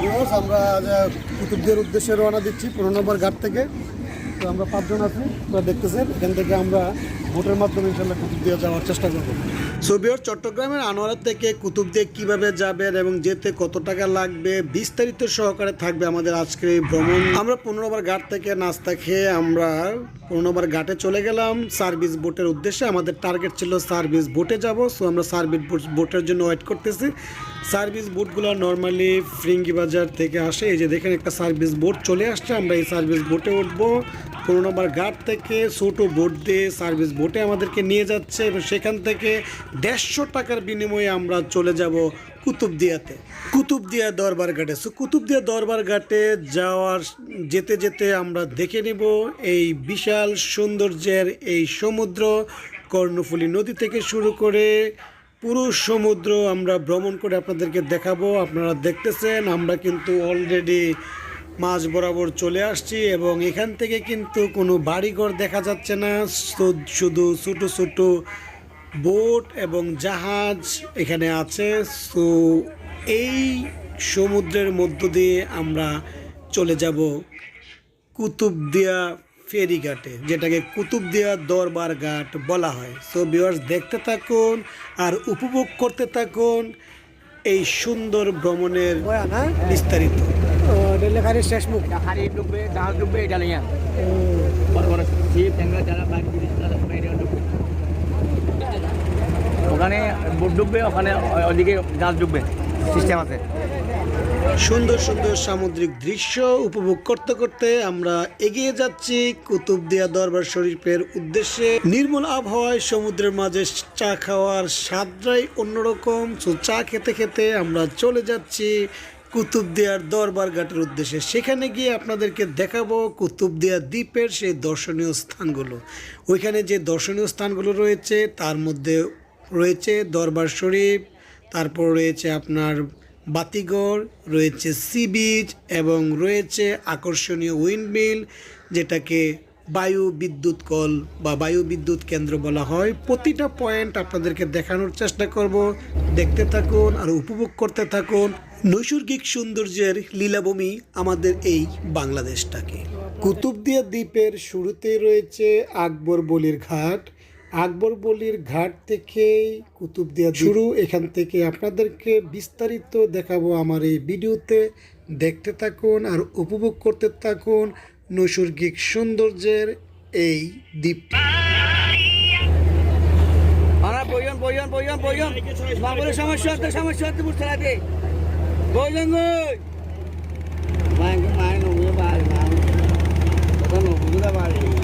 Viewers আমরা কুতুবদের উদ্দেশ্যে রওনা দিচ্ছি পনেরো নম্বর ঘাট থেকে। তো আমরা পাঁচজন আছি আপনারা দেখতেছেন, এখান থেকে আমরা ভোটের মাধ্যমে ইনশাল্লাহ কুতুবদিয়া যাওয়ার চেষ্টা করব। সোবিয়র চট্টগ্রামের আনোয়ারা থেকে কুতুবদিয়া কীভাবে যাবেন এবং যেতে কত টাকা লাগবে বিস্তারিত সহকারে থাকবে আমাদের আজকের এই ভ্রমণ। আমরা পনেরো নম্বর ঘাট থেকে নাস্তা খেয়ে আমরা পনেরো নম্বর ঘাটে চলে গেলাম। সার্ভিস বোটের উদ্দেশ্যে আমাদের টার্গেট ছিল সার্ভিস বোটে যাব, সো আমরা সার্ভিস বোটের জন্য ওয়েট করতেছি। সার্ভিস বোটগুলো নর্মালি ফ্রিঙ্গি বাজার থেকে আসে, এই যে দেখেন একটা সার্ভিস বোট চলে আসছে, আমরা এই সার্ভিস বোটে উঠবো। পনেরো নম্বর ঘাট থেকে ছোটো বোট দিয়ে সার্ভিস বোটে আমাদেরকে নিয়ে যাচ্ছে এবং সেখান থেকে দেড়শো টাকার বিনিময়ে আমরা চলে যাব কুতুবদিয়াতে। কুতুবদিয়া দরবার ঘাটে। সো কুতুবদিয়া দরবার ঘাটে যাওয়ার যেতে যেতে আমরা দেখে নেব এই বিশাল সৌন্দর্যের এই সমুদ্র। কর্ণফুলী নদী থেকে শুরু করে পুরো সমুদ্র আমরা ভ্রমণ করে আপনাদেরকে দেখাবো। আপনারা দেখতেছেন, আমরা কিন্তু অলরেডি মাঝ বরাবর চলে আসছি এবং এখান থেকে কিন্তু কোনো বাড়িঘর দেখা যাচ্ছে না। শুধু ছোটো ছোটো বোট এবং জাহাজ এখানে আছে। সো এই সমুদ্রের মধ্য দিয়ে আমরা চলে যাব কুতুবদিয়া ফেরিঘাটে যেটাকে কুতুবদিয়া দরবার ঘাট বলা হয়। সো ভিউয়ার্স দেখতে থাকুন আর উপভোগ করতে থাকুন এই সুন্দর ভ্রমণের বিস্তারিত। ডেলিভারি শেষ মুখ। এটা হাড়ি ডুববে জাহাজ ডুববে এটা নিয়ে বড় বড় ছিপ ট্যাংরা যারা জিনিস এটা ওখানে বোট ডুববে ওখানে ওদিকে জাহাজ ডুববে সিস্টেম আছে। সুন্দর সুন্দর সামুদ্রিক দৃশ্য উপভোগ করতে করতে আমরা এগিয়ে যাচ্ছি কুতুবদিয়া দরবার শরীফের উদ্দেশ্যে। নির্মল আবহাওয়ায় সমুদ্রের মাঝে চা খাওয়ার স্বাদটাই অন্যরকম। তো চা খেতে খেতে আমরা চলে যাচ্ছি কুতুবদিয়ার দরবার ঘাটের উদ্দেশ্যে। সেখানে গিয়ে আপনাদেরকে দেখাবো কুতুবদিয়া দ্বীপের সেই দর্শনীয় স্থানগুলো। ওইখানে যে দর্শনীয় স্থানগুলো রয়েছে, তার মধ্যে রয়েছে দরবার শরীফ, তারপর রয়েছে আপনার বাতিঘর, রয়েছে সি বিচ এবং রয়েছে আকর্ষণীয় উইন্ডমিল, যেটাকে বায়ু বিদ্যুৎ কল বা বায়ু বিদ্যুৎ কেন্দ্র বলা হয়। প্রতিটা পয়েন্ট আপনাদেরকে দেখানোর চেষ্টা করব। দেখতে থাকুন আর উপভোগ করতে থাকুন নৈসর্গিক সৌন্দর্যের লীলাভূমি আমাদের এই বাংলাদেশটাকে। কুতুবদিয়া দ্বীপের শুরুতেই রয়েছে আকবর বলির ঘাট। আকবর বলির ঘাট থেকেই কুতুবদিয়া শুরু। এখান থেকে আপনাদেরকে বিস্তারিত দেখাবো আমার এই ভিডিওতে। দেখতে থাকুন আর উপভোগ করতে থাকুন নৈসর্গিক সৌন্দর্যের এই বাবুরের সমস্যা সমস্যা বুঝতে লাগে পারে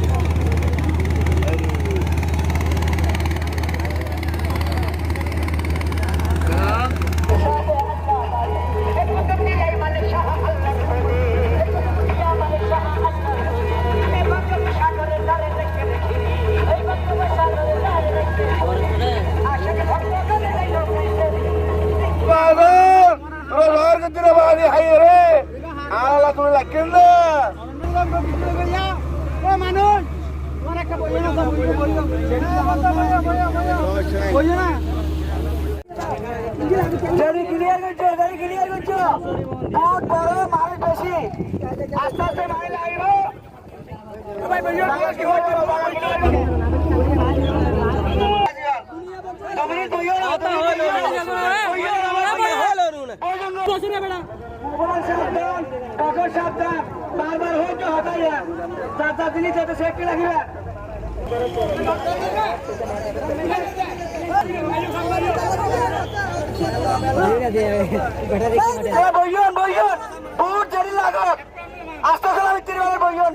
Eh. ক্লিয়ার করছ ক্লিয়ার করছ বহুত বড় মানুষ বেশি আস্তে আস্তে মাইল লাগবে ভাই বইজন কি হচ্ছে তুমি বইজন আতা সাবধান বারবার হতাইয়া লাগিবে বহুত লাগত আস্তে বইজন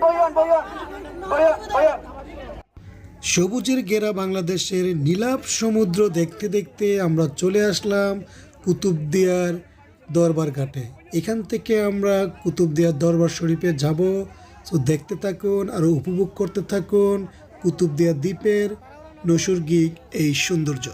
সবুজের ঘেরা বাংলাদেশের নীলাভ সমুদ্র দেখতে দেখতে আমরা চলে আসলাম কুতুবদিয়ার দরবার ঘাটে। এখান থেকে আমরা কুতুবদিয়ার দরবার শরীফে যাব। তো দেখতে থাকুন আর উপভোগ করতে থাকুন কুতুবদিয়া দ্বীপের নৈসর্গিক এই সৌন্দর্য।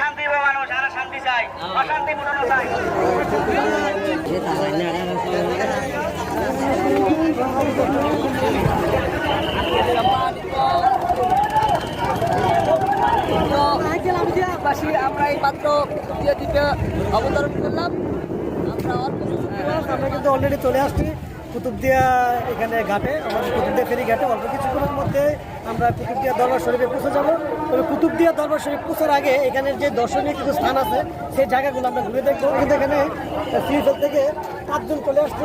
শান্তি মানুষ আর শান্তি চাই অশান্তি পুরনো চাই Thank you. পাশে আমরা এই মাত্র দ্বিতীয় দ্বিতীয় অবতরণ করলাম। আমরা কিন্তু অলরেডি চলে আসছি কুতুবদিয়া এখানে ঘাটে, আমাদের কুতুবদিয়া ফেরি ঘাটে। অল্প কিছুক্ষণের মধ্যে আমরা কুতুবদিয়া দরবার শরীরে পৌঁছে যাব। তবে কুতুবদিয়া দরবার শরীফ পৌঁছার আগে এখানে যে দর্শনীয় কিছু স্থান আছে, সেই জায়গাগুলো আমরা ঘুরে দেখব। কিন্তু এখানে সিরিজের থেকে পাঁচজন চলে আসছে।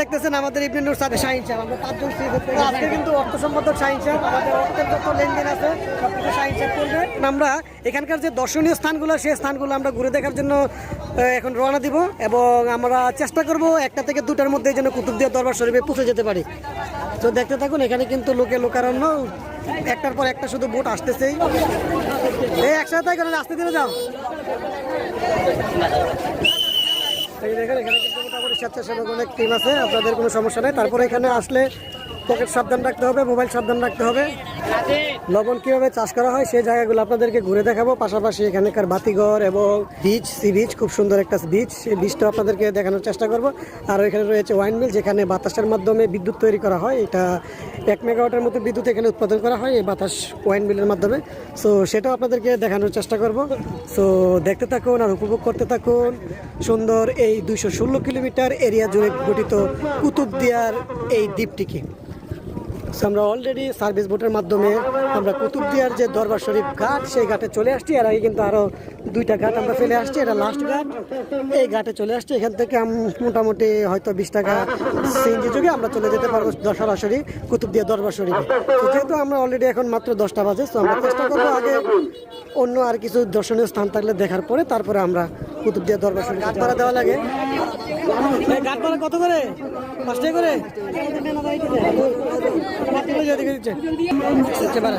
দেখতেছেন আমাদের ইবনে নূর সাহেব শাহিন সাহেব। আমরা পাঁচজন আজকে কিন্তু অর্থ সম্পাদক শাহিন সাহেব, আমাদের অর্থের যত লেনদেন আছে সব কিছু শাহিন সাহেব করবে। আমরা এখানকার যে দর্শনীয় স্থানগুলো, সেই স্থানগুলো আমরা ঘুরে দেখার জন্য এখন রওনা দিব। এবং আমরা চেষ্টা করব একটা থেকে দুটার মধ্যে যেন কুতুবদিয়া দরবার শরীফে পৌঁছে যেতে পারি। তো দেখতে থাকুন, এখানে কিন্তু লোকে লোকারণ্য। একটার পর একটা শুধু বোট আসতেছেই। এই একসাথে তাই কেন আসতে দিলে যাও। এখানে স্বেচ্ছাসেবক অনেক টিম আছে, আপনাদের কোনো সমস্যা নেই। তারপরে এখানে আসলে পকেট সাবধান রাখতে হবে, মোবাইল সাবধান রাখতে হবে। লবণ কীভাবে চাষ করা হয় সেই জায়গাগুলো আপনাদেরকে ঘুরে দেখাবো। পাশাপাশি এখানকার বাতিঘর এবং বিচ সি বিচ খুব সুন্দর একটা বিচ সেই বিচটা আপনাদেরকে দেখানোর চেষ্টা করব। আর এখানে রয়েছে ওয়াইন মিল যেখানে বাতাসের মাধ্যমে বিদ্যুৎ তৈরি করা হয়। এটা এক মেগাওয়াটের মতো বিদ্যুৎ এখানে উৎপাদন করা হয় এই বাতাস ওয়াইন মিলের মাধ্যমে। সো সেটাও আপনাদেরকে দেখানোর চেষ্টা করব। সো দেখতে থাকুন আর উপভোগ করতে থাকুন। সুন্দর এই দুইশো ষোলো কিলোমিটার এরিয়া জুড়ে গঠিত কুতুবদিয়ার এই দ্বীপটিকে। আমরা অলরেডি সার্ভিস বোটের মাধ্যমে আমরা কুতুবদিয়ার যে দরবার শরীফ ঘাট, সেই ঘাটে চলে আসছি। এর আগে কিন্তু আরও দুইটা ঘাট আমরা ফেলে আসছি। এটা লাস্ট ঘাট। এই ঘাটে চলে আসছি। এখান থেকে মোটামুটি হয়তো বিশ টাকা সিএনজি যুগে আমরা চলে যেতে পারব সরাসরি কুতুবদিয়া দরবার শরীফে। তো যেহেতু আমরা অলরেডি এখন মাত্র দশটা বাজে তো আমরা চেষ্টা করব আগে অন্য আর কিছু দর্শনীয় স্থান থাকলে দেখার পরে তারপরে আমরা কুতুবদিয়া দরবার শরীফ ভাড়া দেওয়া লাগে। এই কত করে? পাঁচ করে? জেটি ভাড়া।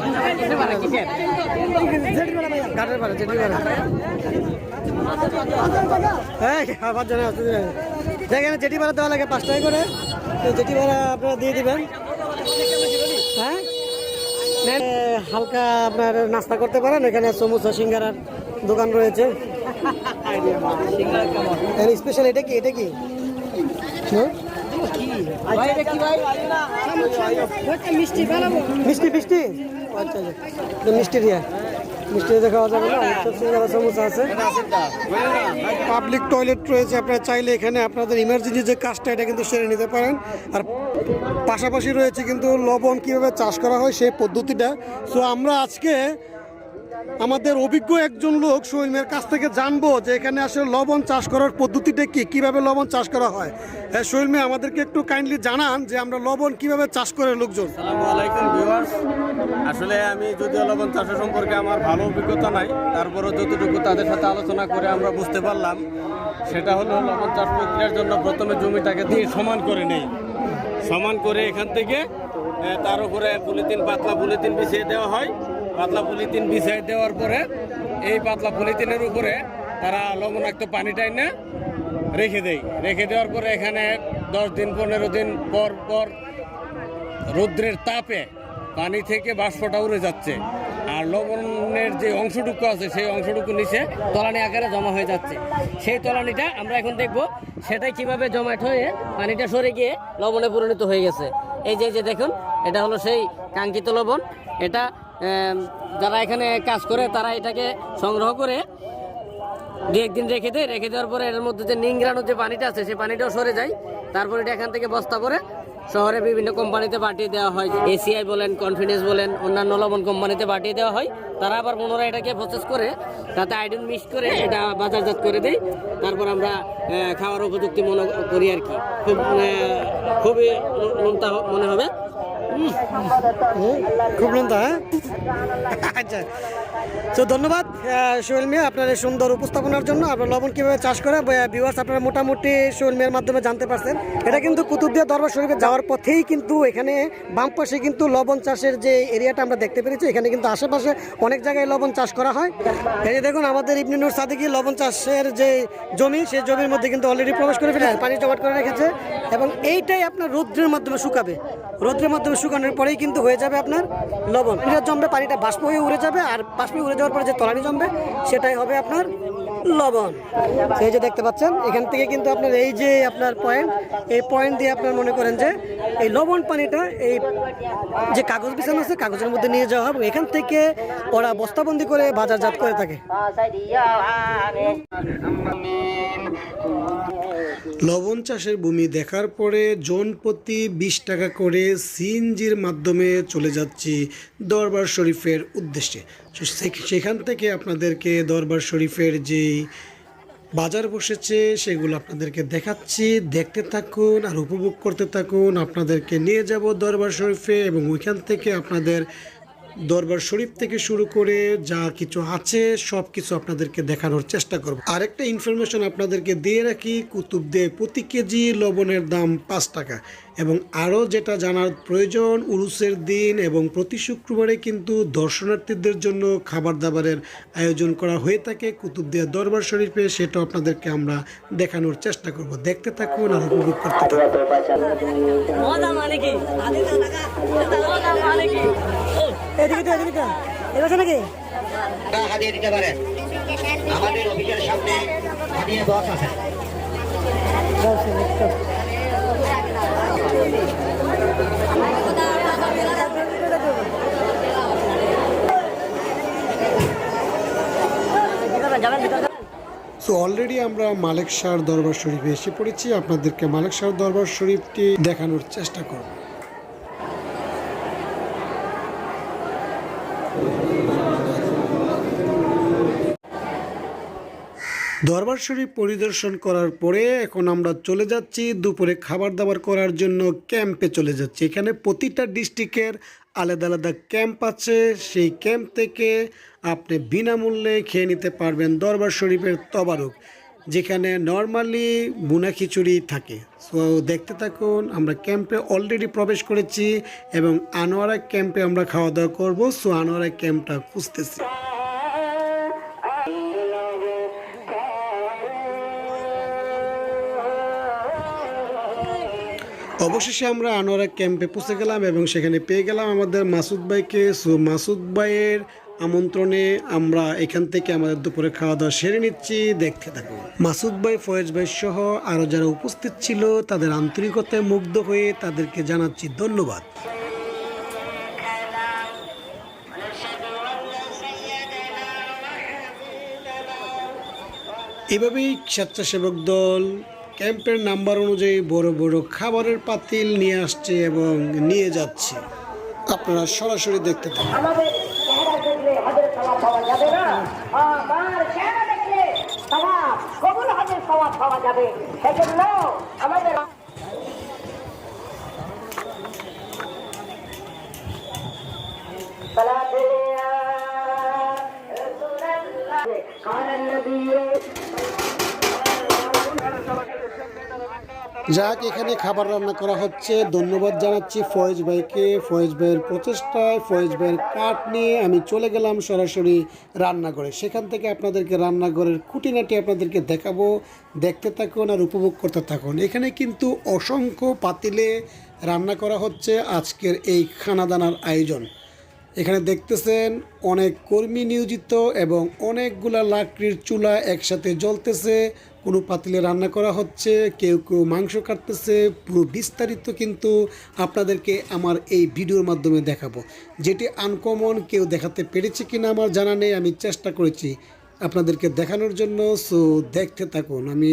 এই, আবার জানা আছে দেখেন জেটি ভাড়া দেওয়া লাগে পাঁচ করে। তো জেটি ভাড়া আপনারা দিয়ে দিবেন। হ্যাঁ? হালকা আপনার নাস্তা করতে পারেন। এখানে সমোসা সিঙ্গারার দোকান রয়েছে। স্পেশাল এটা কি? এটা কি? হ্যাঁ? মিষ্টি মিষ্টি আচ্ছা আচ্ছা। তো মিষ্টি দিয়া মিষ্টি খাওয়া যাবে না? আছে। পাবলিক টয়লেট রয়েছে আপনারা চাইলে এখানে আপনাদের ইমার্জেন্সি যে কাজটা এটা কিন্তু সেরে নিতে পারেন। আর পাশাপাশি রয়েছে কিন্তু লবণ কীভাবে চাষ করা হয় সেই পদ্ধতিটা। সো আমরা আজকে আমাদের অভিজ্ঞ একজন লোক সোহেলের কাছ থেকে জানব যে এখানে আসলে লবণ চাষ করার পদ্ধতিটা কি, কীভাবে লবণ চাষ করা হয়। হ্যাঁ সোহেল আমাদেরকে একটু কাইন্ডলি জানান যে আমরা লবণ কীভাবে চাষ করে লোকজন। আসলে আমি যদিও লবণ চাষের সম্পর্কে আমার ভালো অভিজ্ঞতা নাই, তারপরেও যতটুকু তাদের সাথে আলোচনা করে আমরা বুঝতে পারলাম, সেটা হলো লবণ চাষ প্রক্রিয়ার জন্য প্রথমে জমিটাকে দিয়ে সমান করে নেই। সমান করে এখান থেকে তার উপরে পলিথিন, পাতলা পলিথিন বিছিয়ে দেওয়া হয়। পাতলা পলিথিন বিছিয়ে দেওয়ার পরে এই পাতলা পলিথিনের উপরে তারা লবণাক্ত পানিটাই না রেখে দেয়। রেখে দেওয়ার পরে এখানে দশ দিন, পনেরো দিন পর পর রৌদ্রের তাপে পানি থেকে বাষ্পটা উড়ে যাচ্ছে। আর লবণের যে অংশটুকু আছে, সেই অংশটুকু নিচে তলানি আকারে জমা হয়ে যাচ্ছে। সেই তলানিটা আমরা এখন দেখব সেটাই কীভাবে জমাট হয়ে পানিটা সরে গিয়ে লবণে পরিণত হয়ে গেছে। এই যে যে দেখুন, এটা হলো সেই কাঙ্ক্ষিত লবণ। এটা যারা এখানে কাজ করে তারা এটাকে সংগ্রহ করে দু একদিন রেখে দেয়। রেখে দেওয়ার পরে এর মধ্যে যে নিংড়ানো যে পানিটা আছে সেই পানিটাও সরে যায়। তারপরে এটা এখান থেকে বস্তা করে শহরে বিভিন্ন কোম্পানিতে পাঠিয়ে দেওয়া হয়। এসিআই বলেন কনফিডেন্স বলেন অন্যান্য লবণ কোম্পানিতে পাঠিয়ে দেওয়া হয়। তারা আবার পুনরায় এটাকে প্রসেস করে তাতে আইডন মিক্স করে এটা বাজারজাত করে দেয়। তারপর আমরা খাওয়ার উপযুক্তি মনে করি আর কি। খুব আহ, খুবই মনে হবে। খুব হ্যাঁ আচ্ছা তো ধন্যবাদ। সোহেল মিয়া, আপনার এই সুন্দর উপস্থাপনার জন্য আপনার লবণ কীভাবে চাষ করে ভিউয়ার্স আপনারা মোটামুটি সোহেল মিয়ার মাধ্যমে জানতে পারছেন। এটা কিন্তু কুতুবদিয়া দরবার শরীফে যাওয়ার পথেই কিন্তু এখানে বাম পাশে কিন্তু লবণ চাষের যে এরিয়াটা আমরা দেখতে পেরেছি, এখানে কিন্তু আশেপাশে অনেক জায়গায় লবণ চাষ করা হয়। এই যে দেখুন, আমাদের ইবনুর সাদিকি লবণ চাষের যে জমি, সেই জমির মধ্যে কিন্তু অলরেডি প্রবেশ করে ফেলে পানি জমাট করে রেখেছে, এবং এইটাই আপনার রৌদ্রের মাধ্যমে শুকাবে। রৌদ্রের মাধ্যমে শুকানোর পরেই কিন্তু হয়ে যাবে আপনার লবণ। এটা জমবে, পানিটা বাষ্প হয়ে উড়ে যাবে, আর বাষ্প উড়ে যাওয়ার পরে যে তলানি জমবে, সেটাই হবে আপনার লবণ। সেই যে দেখতে পাচ্ছেন, এখান থেকে কিন্তু আপনার এই যে আপনার পয়েন্ট এই পয়েন্ট দিয়ে আপনার মনে করেন যে এই লবণ পানিটা এই যে কাগজ বিছানো আছে, কাগজের মধ্যে নিয়ে যাওয়া হবে এখান থেকে ওরা বস্তাবন্দি করে বাজারজাত করে থাকে। লবণ চাষের ভূমি দেখার পরে জোন প্রতি বিশ টাকা করে সিএনজির মাধ্যমে চলে যাচ্ছি দরবার শরীফের উদ্দেশ্যে। সেখান থেকে আপনাদেরকে দরবার শরীফের যেই বাজার বসেছে সেগুলো আপনাদেরকে দেখাচ্ছি। দেখতে থাকুন আর উপভোগ করতে থাকুন। আপনাদেরকে নিয়ে যাব দরবার শরীফে এবং ওইখান থেকে আপনাদের দরবার শরীফ থেকে শুরু করে যা কিছু আছে সব কিছু আপনাদেরকে দেখানোর চেষ্টা করব। আরেকটা ইনফরমেশন আপনাদেরকে দিয়ে রাখি, কুতুবদের প্রতি কেজি লবণের দাম পাঁচ টাকা। এবং আরও যেটা জানার প্রয়োজন, উরুসের দিন এবং প্রতি শুক্রবারে কিন্তু দর্শনার্থীদের জন্য খাবার দাবারের আয়োজন করা হয়ে থাকে কুতুবদিয়া দরবার শরীফে, সেটা আপনাদেরকে আমরা দেখানোর চেষ্টা করব। দেখতে থাকুন আর উপভোগ করতে থাকুন। এদিকে তো এদিকে তো। এবার নাকি? হাতিয়ে দিতে পারেন আমাদের অফিসের সামনে হাতিয়ে বক্স আছে। সো অলরেডি আমরা মালেক শাহ দরবার শরীফে এসে পড়েছি। আপনাদেরকে মালেক শাহ দরবার শরীফটি দেখানোর চেষ্টা করব। দরবার শরীফ পরিদর্শন করার পরে এখন আমরা চলে যাচ্ছি দুপুরে খাবার দাবার করার জন্য ক্যাম্পে চলে যাচ্ছি। এখানে প্রতিটা ডিস্ট্রিক্টের আলাদা আলাদা ক্যাম্প আছে। সেই ক্যাম্প থেকে আপনি বিনামূল্যে খেয়ে নিতে পারবেন দরবার শরীফের তবারক, যেখানে নর্মালি বুনা খিচুড়ি থাকে। সো দেখতে থাকুন, আমরা ক্যাম্পে অলরেডি প্রবেশ করেছি এবং আনোয়ারা ক্যাম্পে আমরা খাওয়া দাওয়া করব। সো আনোয়ারা ক্যাম্পটা খুঁজতেছি। অবশেষে আমরা আনোয়ারা ক্যাম্পে পৌঁছে গেলাম এবং সেখানে পেয়ে গেলাম আমাদের মাসুদ ভাইকে। সো মাসুদ ভাইয়ের আমন্ত্রণে আমরা এখান থেকে আমাদের দুপুরে খাওয়া দাওয়া সেরে নিচ্ছি। দেখতে থাকুন। মাসুদ ভাই, ফয়েজ ভাই সহ আরও যারা উপস্থিত ছিল, তাদের আন্তরিকতায় মুগ্ধ হয়ে তাদেরকে জানাচ্ছি ধন্যবাদ। এভাবেই স্বেচ্ছাসেবক দল ক্যাম্পের নাম্বার অনুযায়ী বড় বড় খাবারের পাতিল নিয়ে আসছে এবং নিয়ে যাচ্ছে। আপনারা সরাসরি দেখতে পান আমাদের যাক, এখানে খাবার রান্না করা হচ্ছে। ধন্যবাদ জানাচ্ছি ফয়েজ ভাইকে। ফয়েজ ভাইয়ের প্রচেষ্টায়, ফয়েজ ভাইয়ের কাঠ নিয়ে আমি চলে গেলাম সরাসরি রান্নাঘরে। সেখান থেকে আপনাদেরকে রান্নাঘরের খুঁটিনাটি আপনাদেরকে দেখাবো। দেখতে থাকুন আর উপভোগ করতে থাকুন। এখানে কিন্তু অসংখ্য পাতিলে রান্না করা হচ্ছে আজকের এই খানাদানার আয়োজন। এখানে দেখতেছেন, অনেক কর্মী নিয়োজিত এবং অনেকগুলা লাকড়ির চুলা একসাথে জ্বলতেছে। কোনো পাতিলে রান্না করা হচ্ছে, কেউ কেউ মাংস কাটতেছে, পুরো বিস্তারিত কিন্তু আপনাদেরকে আমার এই ভিডিওর মাধ্যমে দেখাবো। যেটি আনকমন কেউ দেখাতে পেরেছে কিনা আমার জানা নেই, আমি চেষ্টা করেছি আপনাদেরকে দেখানোর জন্য। সো দেখতে থাকুন, আমি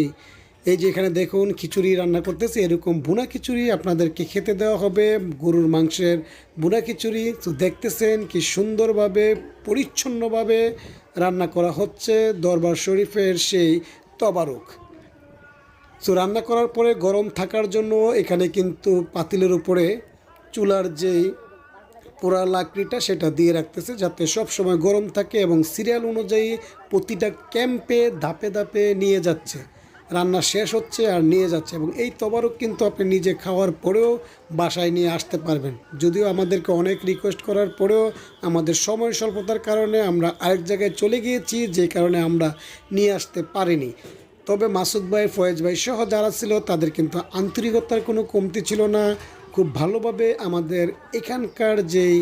এই যে এখানে দেখুন, খিচুড়ি রান্না করতেছে, এরকম বুনা খিচুড়ি আপনাদেরকে খেতে দেওয়া হবে, গরুর মাংসের বুনা খিচুড়ি। তো দেখতেছেন কি সুন্দরভাবে, পরিচ্ছন্নভাবে রান্না করা হচ্ছে, দরবার শরীফের সেই তবারক। তো রান্না করার পরে গরম থাকার জন্য এখানে কিন্তু পাতিলের উপরে চুলার যেই পোড়া লাকড়িটা সেটা দিয়ে রাখতেছে যাতে সব সময় গরম থাকে এবং সিরিয়াল অনুযায়ী প্রতিটা ক্যাম্পে ধাপে ধাপে নিয়ে যাচ্ছে। রান্না শেষ হচ্ছে আর নিয়ে যাচ্ছে এবং এই তবারক কিন্তু আপনি নিজে খাওয়ার পরেও বাসায় নিয়ে আসতে পারবেন। যদিও আমাদেরকে অনেক রিকোয়েস্ট করার পরেও আমাদের সময় স্বল্পতার কারণে আমরা আরেক জায়গায় চলে গিয়েছি, যে কারণে আমরা নিয়ে আসতে পারিনি। তবে মাসুদ ভাই, ফয়েজ ভাই সহ যারা ছিল, তাদের কিন্তু আন্তরিকতার কোনো কমতি ছিল না। খুব ভালোভাবে আমাদের এখানকার যেই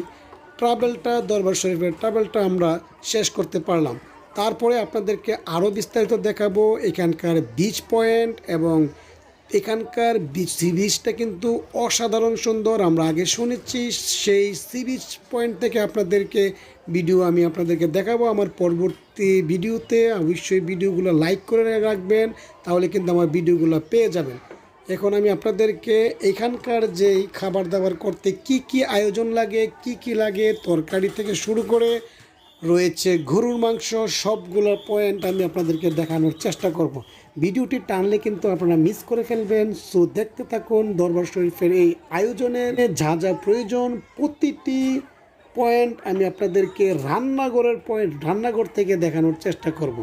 ট্রাভেলটা দরবার শরীফের ট্রাভেলটা আমরা শেষ করতে পারলাম। তারপরে আপনাদেরকে আরও বিস্তারিত দেখাবো এখানকার বিচ পয়েন্ট এবং এখানকার বিচ সি বিচটা কিন্তু অসাধারণ সুন্দর। আমরা আগে শুনেছি সেই সি বিচ পয়েন্ট থেকে আপনাদেরকে ভিডিও আমি আপনাদেরকে দেখাবো। আমার পরবর্তী ভিডিওতে অবশ্যই ভিডিওগুলো লাইক করে রাখবেন, তাহলে কিন্তু আমার ভিডিওগুলো পেয়ে যাবেন। এখন আমি আপনাদেরকে এখানকার যেই খাবার দাবার করতে কি কি আয়োজন লাগে, কি কি লাগে, তরকারি থেকে শুরু করে রয়েছে গরুর মাংস, সবগুলো পয়েন্ট আমি আপনাদেরকে দেখানোর চেষ্টা করব। ভিডিওটি টানলে কিন্তু আপনারা মিস করে ফেলবেন। সো দেখতে থাকুন দরবার শরীফের এই আয়োজনের যা যা প্রয়োজন। প্রতিটি পয়েন্ট আমি আপনাদেরকে রান্নাঘরের পয়েন্ট রান্নাঘর থেকে দেখানোর চেষ্টা করব।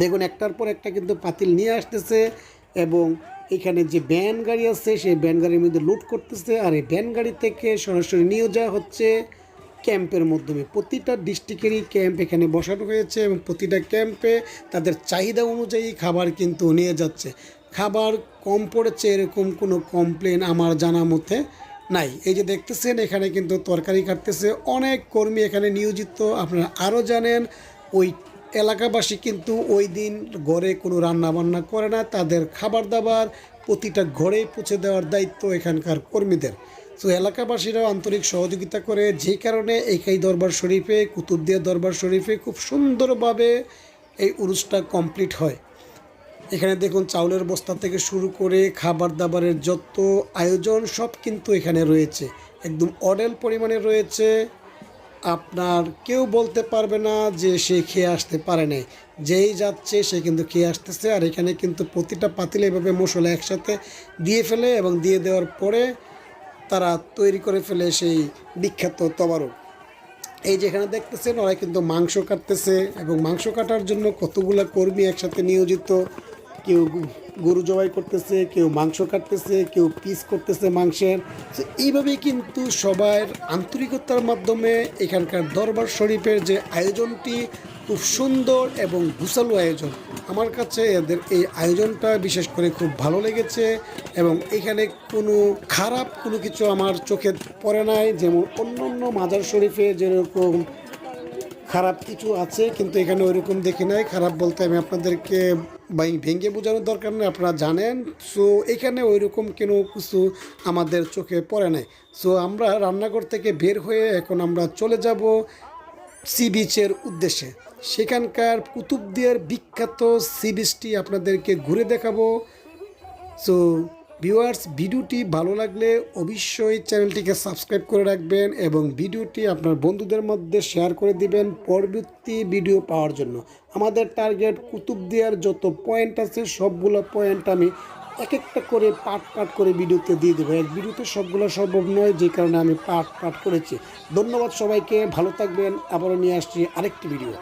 দেখুন, একটার পর একটা কিন্তু পাতিল নিয়ে আসতেছে এবং এখানে যে ব্যান গাড়ি আছে, সেই ব্যান গাড়ির মধ্যে লুট করতেছে। আর এই ব্যান গাড়ি থেকে সরাসরি নিয়ে যাওয়া হচ্ছে। ক্যাম্পের মাধ্যমে। প্রতিটা ডিস্ট্রিক্টেরই ক্যাম্প এখানে বসানো হয়েছে এবং প্রতিটা ক্যাম্পে তাদের চাহিদা অনুযায়ী খাবার কিন্তু নিয়ে যাচ্ছে। খাবার কম পড়েছে এরকম কোনো কমপ্লেন আমার জানা মতে নাই। এই যে দেখতেছেন, এখানে কিন্তু তরকারি কাটতেছে। অনেক কর্মী এখানে নিয়োজিত। আপনারা আরও জানেন, ওই এলাকাবাসী কিন্তু ওই দিন ঘরে কোনো রান্নাবান্না করে না। তাদের খাবার দাবার প্রতিটা ঘরেই পৌঁছে দেওয়ার দায়িত্ব এখানকার কর্মীদের। তো এলাকাবাসীরাও আন্তরিক সহযোগিতা করে যে কারণে একাই দরবার শরীফে, কুতুবদিয়া দরবার শরীফে খুব সুন্দরভাবে এই উরুসটা কমপ্লিট হয়। এখানে দেখুন চাউলের বস্তা থেকে শুরু করে খাবার দাবারের যত আয়োজন সব কিন্তু এখানে রয়েছে। একদম অডেল পরিমাণে রয়েছে। আপনার কেউ বলতে পারবে না যে সে খেয়ে আসতে পারে নাই। যেই যাচ্ছে সে কিন্তু খেয়ে আসতেছে। আর এখানে কিন্তু প্রতিটা পাতিলে এভাবে মশলা একসাথে দিয়ে ফেলে এবং দিয়ে দেওয়ার পরে তারা তৈরি করে ফেলে সেই বিখ্যাত তবারক। এই যেখানে দেখতেছেন, ওরা কিন্তু মাংস কাটতেছে এবং মাংস কাটার জন্য কতগুলো কর্মী একসাথে নিয়োজিত। কেউ গরু জবাই করতেছে, কেউ মাংস কাটতেছে, কেউ পিস করতেছে মাংসের। তো এইভাবেই কিন্তু সবার আন্তরিকতার মাধ্যমে এখানকার দরবার শরীফের যে আয়োজনটি খুব সুন্দর এবং গুছালো আয়োজন। আমার কাছে এদের এই আয়োজনটা বিশেষ করে খুব ভালো লেগেছে এবং এখানে কোনো খারাপ কোনো কিছু আমার চোখে পড়ে নাই। যেমন অন্য অন্য মাজার শরীফে যেরকম খারাপ কিছু আছে, কিন্তু এখানে ওইরকম দেখি নাই। খারাপ বলতে আমি আপনাদেরকে বাই ভেঙে বোঝানোর দরকার নেই, আপনারা জানেন। সো এখানে ওইরকম কোনো কিছু আমাদের চোখে পড়ে নাই। সো আমরা রান্নাঘর থেকে বের হয়ে এখন আমরা চলে যাব। সি বিচের উদ্দেশ্যে। সেখানকার কুতুবদিয়ার বিখ্যাত সি বিচটি আপনাদেরকে ঘুরে দেখাবো। সো ভিউয়ার্স ভিডিওটি ভালো লাগলে অবশ্যই চ্যানেলটিকে সাবস্ক্রাইব করে রাখবেন এবং ভিডিওটি আপনার বন্ধুদের মধ্যে শেয়ার করে দিবেন পরবর্তী ভিডিও পাওয়ার জন্য। আমাদের টার্গেট কুতুবদিয়ার যত পয়েন্ট আছে, সবগুলো পয়েন্ট আমি এক একটা করে পার্ট পার্ট করে ভিডিওতে দিয়ে দেবো। এক ভিডিওতে সবগুলো সম্ভব নয়, যে কারণে আমি পার্ট পার্ট করেছি। ধন্যবাদ সবাইকে, ভালো থাকবেন, আবারও নিয়ে আসছি আরেকটি ভিডিও।